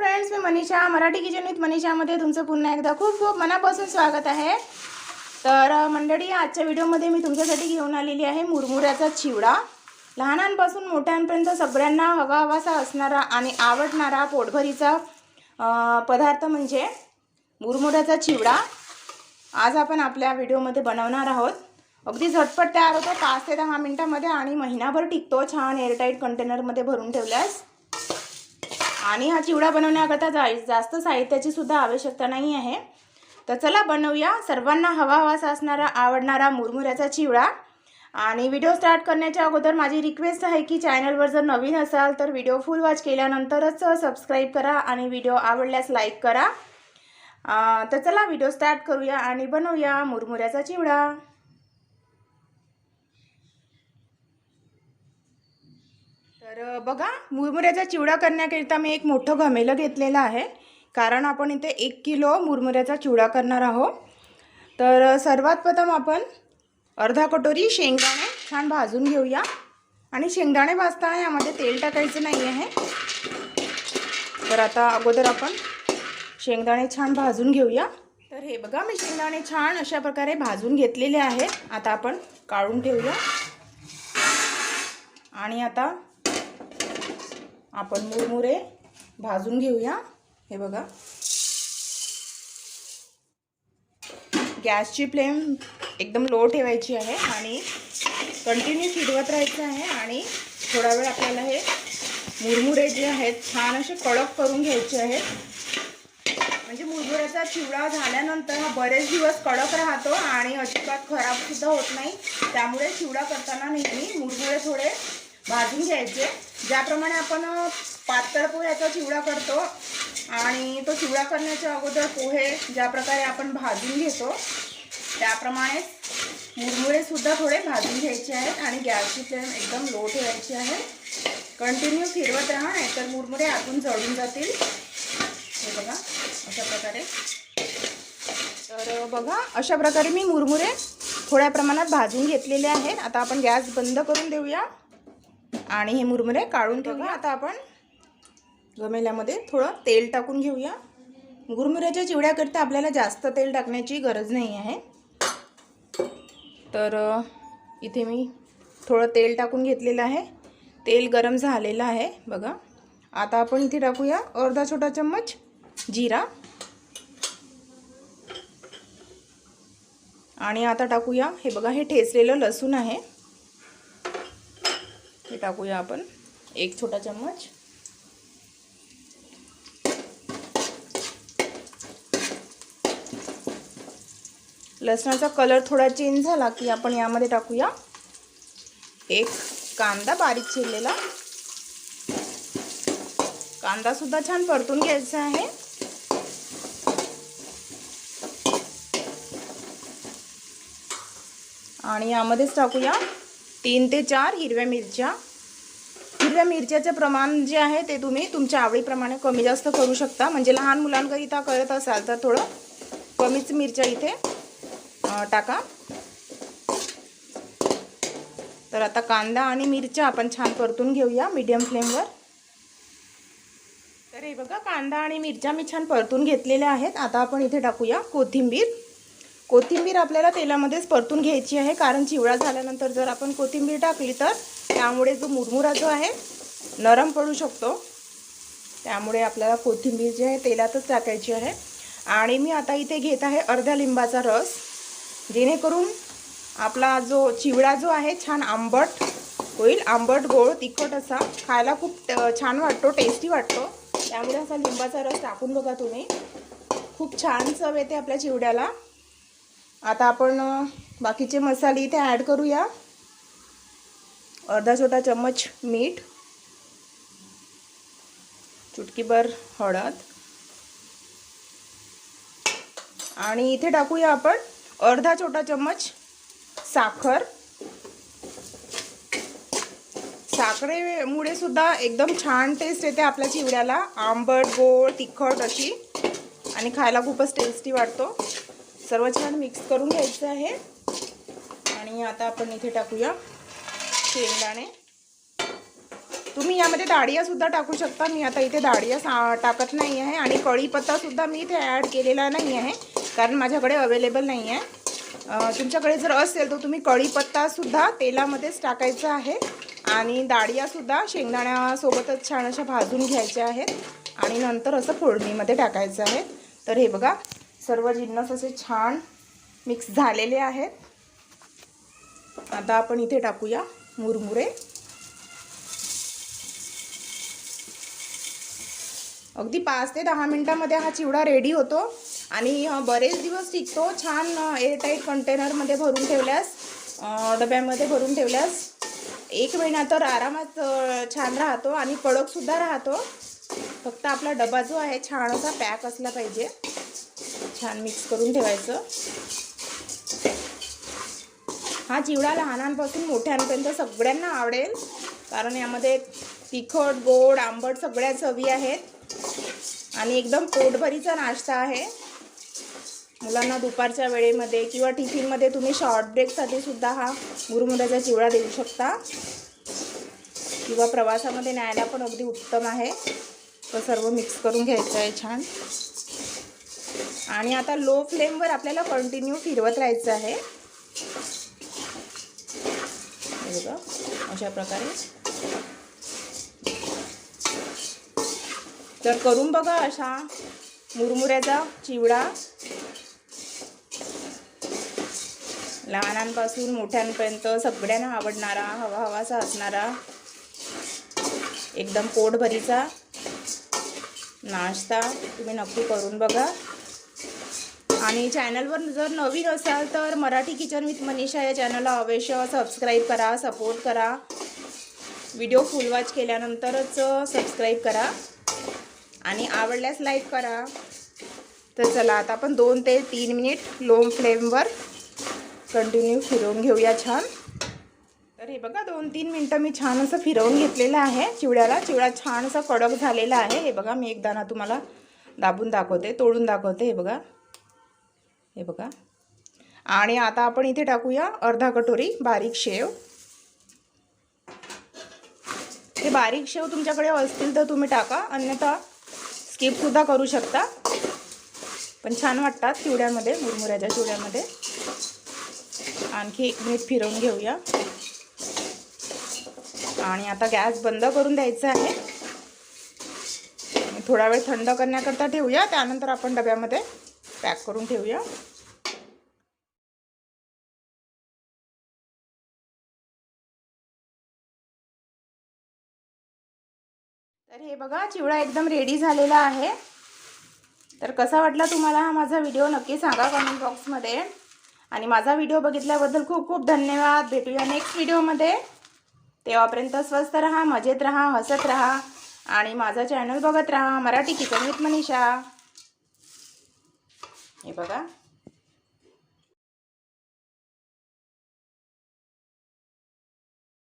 Friends मी Manisha Marathi kitchen with मनीषामध्ये तुमचं पुन्हा एकदा खूप खूप मनापासून स्वागत आहे. तर मंडळी आजच्या व्हिडिओमध्ये मी तुमच्यासाठी घेऊन आलेली आहे मुरमुऱ्याचा चिवडा. लहानांपासून मोठ्यांपर्यंत सगळ्यांना हवा हवासा असणारा आणि आवडणारा पोटभरीचा पदार्थ म्हणजे मुरमुऱ्याचा चिवडा. आज आपण आपल्या व्हिडिओमध्ये बनवणार आहोत. अगदी झटपट तयार होतो. पाच ते दहा मिनटामध्ये आणि महिनाभर टिकतो. छान एअरटाईट कंटेनरमध्ये भरून ठेवल्यास. आणि हा चिवडा बनवण्याकरता जा जास्त साहित्याची सुद्धा आवश्यकता नाही आहे. तर चला बनवूया. सर्वांना हवा हवासा असणारा आवडणारा मुरमुऱ्याचा चिवडा. आणि व्हिडिओ स्टार्ट करण्याच्या अगोदर माझी रिक्वेस्ट आहे की चॅनलवर जर नवीन असाल तर व्हिडिओ फुल वॉच केल्यानंतरच सबस्क्राईब करा आणि व्हिडिओ आवडल्यास लाईक करा. तर चला व्हिडिओ स्टार्ट करूया आणि बनवूया मुरमुऱ्याचा चिवडा. तर बघा मुरमुऱ्याचा चिवडा करण्याकरिता मी एक मोठं घमेलं घेतलेलं आहे. कारण आपण इथे एक किलो मुरमुऱ्याचा चिवडा करणार आहोत. तर सर्वात प्रथम आपण अर्धा कटोरी शेंगदाणे छान भाजून घेऊया. आणि शेंगदाणे भाजताना यामध्ये तेल टाकायचं नाही आहे. तर आता अगोदर आपण शेंगदाणे छान भाजून घेऊया. तर हे बघा मी शेंगदाणे छान अशा प्रकारे भाजून घेतलेले आहेत. आता आपण काढून ठेवूया. आणि आता आपण मुरमुरे भाजून घेऊया. हे बघा. गॅसची फ्लेम एकदम लो ठेवायची आहे आणि कंटिन्यू फिरवत राहायचं आहे आणि थोडा वेळ आपल्याला हे मुरमुरे जे आहेत छान असे कडक करून घ्यायचे आहेत. म्हणजे मुरमुऱ्याचा चिवडा झाल्यानंतर हा बरेच दिवस कडक राहतो आणि अजिबात खराबसुद्धा होत नाही. त्यामुळे चिवडा करताना नेहमी मुरमुरे थोडे भाजून घ्यायचे. ज्याप्रमाणे आपण पातळ पोह्याचा चिवडा करतो आणि तो चिवडा करण्याच्या अगोदर पोहे ज्या प्रकारे आपण भाजून घेतो त्याप्रमाणे मुरमुरे सुद्धा थोडे भाजून घ्यायचे आहेत आणि गॅसची फ्लेम एकदम लो ठेवायची आहे. कंटिन्यू फिरवत राहा नाहीतर मुरमुरे आतून जळून जातील. हे बघा अशा प्रकारे. तर बघा अशा प्रकारे मी मुरमुरे थोड्या प्रमाणात भाजून घेतलेले आहेत. आता आपण गॅस बंद करून देऊया. आणि हे मुरमुरे काढून ठेवूया. आता आपण गमेल्यामध्ये थोडं तेल टाकून घेऊया. मुरमुऱ्याच्या चिवड्याकरिता आपल्याला जास्त तेल टाकण्याची गरज नाही आहे. तर इथे मी थोडं तेल टाकून घेतलेलं आहे. तेल गरम झालेलं आहे बघा. आता आपण इथे टाकूया अर्धा छोटा चम्मच जिरा. आणि आता टाकूया हे बघा हे ठेचलेलं लसूण आहे. हे टाकूया आपण. एक छोटा चम्मच. लसणाचा कलर थोडा चेंज झाला की आपण यामध्ये टाकूया. एक कांदा बारीक चिरलेला. कांदा सुद्धा छान परतून घ्यायचा आहे. आणि यामध्येच टाकूया. तीन ते चार हिरव्या मिरच्या. हिरव्या मिरच्याचं प्रमाण जे आहे ते तुम्ही तुमच्या आवडीप्रमाणे कमी जास्त करू शकता. म्हणजे लहान मुलांकरिता करत असाल तर थोडं कमीच मिरच्या इथे टाका. तर आता कांदा आणि मिरच्या आपण छान परतून घेऊया मीडियम फ्लेमवर तर हे बघा कांदा आणि मिरच्या मी छान परतून घेतलेल्या आहेत. आता आपण इथे टाकूया कोथिंबीर. कोथिंबीर आपल्याला तेलामध्येच परतून घ्यायची आहे. कारण चिवडा झाल्यानंतर जर आपण कोथिंबीर टाकली तर त्यामुळे जो मुरमुरा जो आहे नरम पडू शकतो. त्यामुळे आपल्याला कोथिंबीर जी आहे तेलातच टाकायची आहे. आणि मी आता इथे घेत आहे अर्ध्या लिंबाचा रस. जेणेकरून आपला जो चिवडा जो आहे छान आंबट होईल. आंबट गोळ तिखट असा. खायला खूप छान वाटतो टेस्टी वाटतो. त्यामुळे असा लिंबाचा रस टाकून बघा तुम्ही. खूप छान चव येते आपल्या चिवड्याला. आता आपण बाकीचे मसाले इथे ॲड करूया. अर्धा छोटा चम्मच मीठ. चुटकीभर हळद. आणि इथे टाकूया आपण अर्धा छोटा चम्मच साखर. साखरेमुळे सुद्धा एकदम छान टेस्ट येते आपल्या चिवड्याला. आंबट गोड तिखट अशी. आणि खायला खूपच टेस्टी वाटतो. सर्व छान मिक्स करून घ्यायचं आहे. आणि आता आपण इथे टाकूया शेंगदाणे. तुम्ही यामध्ये दाडियासुद्धा टाकू शकता. मी आता इथे दाडिया सा टाकत नाही आहे आणि कढीपत्तासुद्धा मी इथे ॲड केलेला नाही आहे कारण माझ्याकडे अवेलेबल नाही आहे. तुमच्याकडे जर असेल तर तुम्ही कढीपत्तासुद्धा तेलामध्येच टाकायचा आहे. आणि दाडियासुद्धा शेंगदाण्यासोबतच छान अशा भाजून घ्यायच्या आहेत. आणि नंतर असं फोडणीमध्ये टाकायचं आहे. तर हे बघा सर्व जिन्नस असे छान मिक्स झालेले आहेत. आता आपण इथे टाकूया मुरमुरे. अगदी पाच ते दहा मिनटामध्ये हा चिवडा रेडी होतो. आणि बरेच दिवस टिकतो. छान एअरटाईट कंटेनरमध्ये भरून ठेवल्यास डब्यामध्ये भरून ठेवल्यास एक महिना तर आरामात छान राहतो आणि कडकसुद्धा राहतो. फक्त आपला डबा जो आहे छान असा पॅक असला पाहिजे. छान मिक्स करून ठेवायचं. हा चिवडा लहानांपासून मोठ्यांपर्यंत सगळ्यांना आवडेल. कारण यामध्ये तिखट गोड आंबट सगळ्या चवी आहेत. आणि एकदम पोटभरीचा नाश्ता आहे. मुलांना दुपारच्या वेळेमध्ये किंवा टिफिनमध्ये तुम्ही शॉर्ट ब्रेकसाठी सुद्धा हा मुरमुऱ्याचा चिवडा देऊ शकता. किंवा प्रवासामध्ये न्यायला पण अगदी उत्तम आहे. तर सर्व मिक्स करून घ्यायचं आहे छान. आणि आता लो फ्लेमवर आपल्याला कंटिन्यू फिरवत राहायचं आहे. बघा अशा प्रकारे. तर करून बघा अशा मुरमुऱ्याचा चिवडा. लहानांपासून मोठ्यांपर्यंत सगळ्यांना आवडणारा हवा हवासा असणारा एकदम पोटभरीचा नाश्ता तुम्ही नक्की करून बघा. आणि चॅनलवर जर नवीन असाल तर मराठी किचन विथ मनीषा या चॅनलला अवश्य सबस्क्राईब करा सपोर्ट करा. व्हिडिओ फुल वॉच केल्यानंतरच सबस्क्राईब करा. आणि आवडल्यास लाईक करा. तर चला आता आपण दोन ते तीन मिनिट लो फ्लेमवर कंटिन्यू फिरवून घेऊया छान. तर हे बघा दोन तीन मिनटं मी छान असं फिरवून घेतलेलं आहे. चिवड्याला चिवडा छान असा कडक झालेला आहे. हे बघा मी एकदा ना तुम्हाला दाबून दाखवते तोडून दाखवते हे बघा. हे बघा. आणि आता आपण इथे टाकूया अर्धा कटोरी बारीक शेव. हे बारीक शेव तुमच्याकडे असतील तर तुम्ही टाका अन्यथा स्किपसुद्धा करू शकता. पण छान वाटतात चिवड्यामध्ये मुरमुऱ्याच्या चिवड्यामध्ये. आणखी एक मिनिट फिरवून घेऊया. आणि आता गॅस बंद करून द्यायचा आहे. थोडा वेळ थंड करण्याकरता ठेवूया त्यानंतर आपण डब्यामध्ये पॅक करून ठेवूया. तर हे बघा चिवडा एकदम रेडी झालेला आहे. तर कसा वाटला तुम्हाला हा माझा व्हिडिओ नक्की सांगा कमेंट बॉक्समध्ये आणि माझा व्हिडिओ बघितल्याबद्दल खूप खूप धन्यवाद. भेटूया नेक्स्ट व्हिडिओमध्ये तेव्हापर्यंत स्वस्त रहा मजेत रहा हसत रहा. आणि माझा चॅनल बघत राहा मराठी किचन विथ मनीषा. हे बघा.